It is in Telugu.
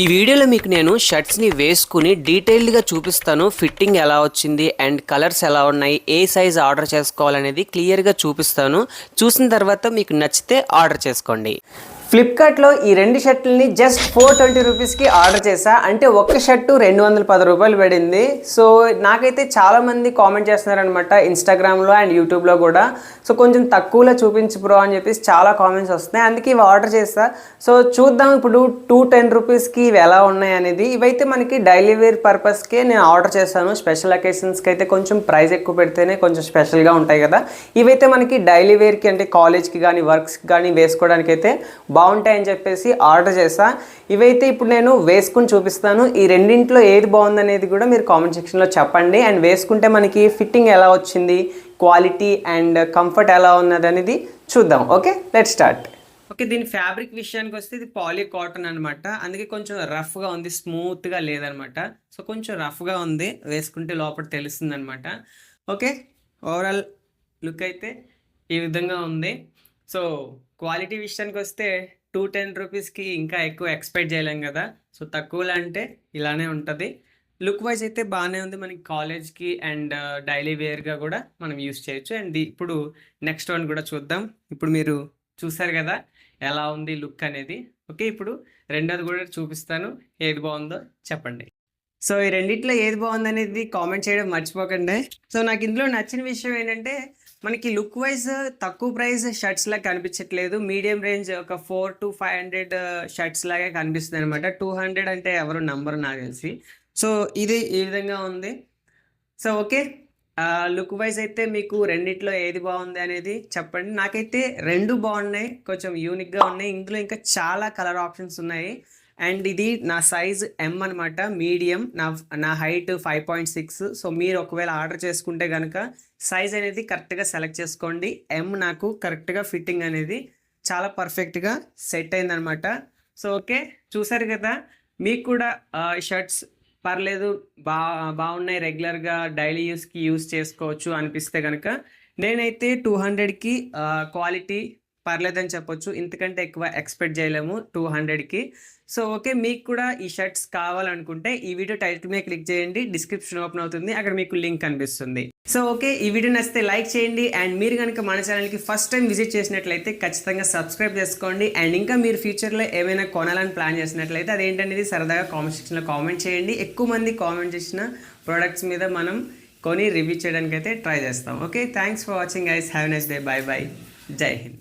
ఈ వీడియోలో మీకు నేను షర్ట్స్ని వేసుకుని డీటెయిల్డ్గా చూపిస్తాను ఫిట్టింగ్ ఎలా వచ్చింది అండ్ కలర్స్ ఎలా ఉన్నాయి ఏ సైజ్ ఆర్డర్ చేసుకోవాలనేది క్లియర్గా చూపిస్తాను. చూసిన తర్వాత మీకు నచ్చితే ఆర్డర్ చేసుకోండి. ఫ్లిప్కార్ట్లో ఈ రెండు షర్ట్లని జస్ట్ ఫోర్ ట్వంటీ రూపీస్కి ఆర్డర్ చేశా. అంటే ఒక్క షర్టు రెండు వందల పది రూపాయలు పడింది. సో నాకైతే చాలామంది కామెంట్ చేస్తున్నారనమాట ఇన్స్టాగ్రామ్లో అండ్ యూట్యూబ్లో కూడా. సో కొంచెం తక్కువలో చూపించు బ్రో అని చెప్పేసి చాలా కామెంట్స్ వస్తున్నాయి. అందుకే ఇవి ఆర్డర్ చేస్తా సో చూద్దాం ఇప్పుడు టూ టెన్ రూపీస్కి ఇవి ఎలా ఉన్నాయి అనేది. ఇవైతే మనకి డైలీ వేర్ పర్పస్కే నేను ఆర్డర్ చేస్తాను స్పెషల్ అకేషన్స్కి అయితే కొంచెం ప్రైస్ ఎక్కువ పెడితేనే కొంచెం స్పెషల్గా ఉంటాయి కదా. ఇవైతే మనకి డైలీ వేర్కి అంటే కాలేజ్కి కానీ వర్క్స్కి కానీ వేసుకోవడానికి అయితే బాగుంటాయని చెప్పేసి ఆర్డర్ చేసా ఇవైతే ఇప్పుడు నేను వేసుకుని చూపిస్తాను. ఈ రెండింటిలో ఏది బాగుందనేది కూడా మీరు కామెంట్ సెక్షన్లో చెప్పండి. అండ్ వేసుకుంటే మనకి ఫిట్టింగ్ ఎలా వచ్చింది? క్వాలిటీ అండ్ కంఫర్ట్ ఎలా ఉన్నది అనేది చూద్దాం. ఓకే? Let start. ఓకే దీని ఫ్యాబ్రిక్ విషయానికి వస్తే ఇది పాలీ కాటన్ అనమాట అందుకే కొంచెం రఫ్గా ఉంది స్మూత్గా లేదనమాట సో కొంచెం రఫ్గా ఉంది. వేసుకుంటే లోపల తెలుస్తుంది అనమాట ఓకే ఓవరాల్ లుక్ అయితే ఈ విధంగా ఉంది. సో క్వాలిటీ విషయానికి వస్తే టూ టెన్ రూపీస్కి ఇంకా ఎక్కువ ఎక్స్పెక్ట్ చేయలేం కదా. సో తక్కువలో అంటే ఇలానే ఉంటుంది. లుక్ వైజ్ అయితే బాగానే ఉంది మనకి కాలేజ్కి అండ్ డైలీ వేర్గా కూడా మనం యూస్ చేయొచ్చు. అండ్ ఇప్పుడు నెక్స్ట్ వన్ కూడా చూద్దాం. ఇప్పుడు మీరు చూసారు కదా ఎలా ఉంది లుక్ అనేది. ఓకే ఇప్పుడు రెండోది కూడా చూపిస్తాను. ఏది బాగుందో చెప్పండి. సో ఈ రెండిట్లో ఏది బాగుంది అనేది కామెంట్ చేయడం మర్చిపోకండి. సో నాకు ఇందులో నచ్చిన విషయం ఏంటంటే మనకి లుక్ వైజ్ తక్కువ ప్రైస్ షర్ట్స్ లాగా కనిపించట్లేదు. మీడియం రేంజ్ ఒక four to five hundred shirts లాగే కనిపిస్తుంది అనమాట టూ హండ్రెడ్ అంటే ఎవరు నంబర్ నాకు తెలిసి. సో ఇది ఈ విధంగా ఉంది. So okay. లుక్ వైజ్ అయితే మీకు రెండిట్లో ఏది బాగుంది అనేది చెప్పండి. నాకైతే రెండు బాగున్నాయి. కొంచెం యూనిక్గా ఉన్నాయి. ఇందులో ఇంకా చాలా కలర్ ఆప్షన్స్ ఉన్నాయి. అండ్ ఇది నా సైజ్ ఎం అనమాట మీడియం. నా నా height five point six. So మీరు ఒకవేళ ఆర్డర్ చేసుకుంటే కనుక సైజ్ అనేది కరెక్ట్గా సెలెక్ట్ చేసుకోండి. ఎం నాకు కరెక్ట్గా ఫిట్టింగ్ అనేది చాలా పర్ఫెక్ట్గా సెట్ అయిందనమాట సో ఓకే చూసారు కదా? మీకు కూడా షర్ట్స్ పర్లేదు బా బాగున్నాయి రెగ్యులర్గా డైలీ యూస్కి యూస్ చేసుకోవచ్చు అనిపిస్తే కనుక నేనైతే టూ హండ్రెడ్కి క్వాలిటీ పర్లేదని చెప్పొచ్చు. ఇంతకంటే ఎక్కువ ఎక్స్పెక్ట్ చేయలేము టూ హండ్రెడ్కి సో ఓకే మీకు కూడా ఈ షర్ట్స్ కావాలనుకుంటే ఈ వీడియో టైటిల్ మీద క్లిక్ చేయండి. డిస్క్రిప్షన్ ఓపెన్ అవుతుంది. అక్కడ మీకు లింక్ కనిపిస్తుంది. సో ఓకే ఈ వీడియో నచ్చితే లైక్ చేయండి. అండ్ మీరు కనుక మన ఛానల్కి ఫస్ట్ టైం విజిట్ చేసినట్లయితే ఖచ్చితంగా సబ్స్క్రైబ్ చేసుకోండి. అండ్ ఇంకా మీరు ఫ్యూచర్లో ఏమైనా కొనాలని ప్లాన్ చేసినట్లయితే అదేంటనేది సరదాగా కామెంట్ సెక్షన్లో కామెంట్ చేయండి. ఎక్కువ మంది కామెంట్ చేసిన ప్రోడక్ట్స్ మీద మనం కొని రివ్యూ చేయడానికి అయితే ట్రై చేస్తాం. Okay thanks for watching ice have nice day bye bye Jai Hind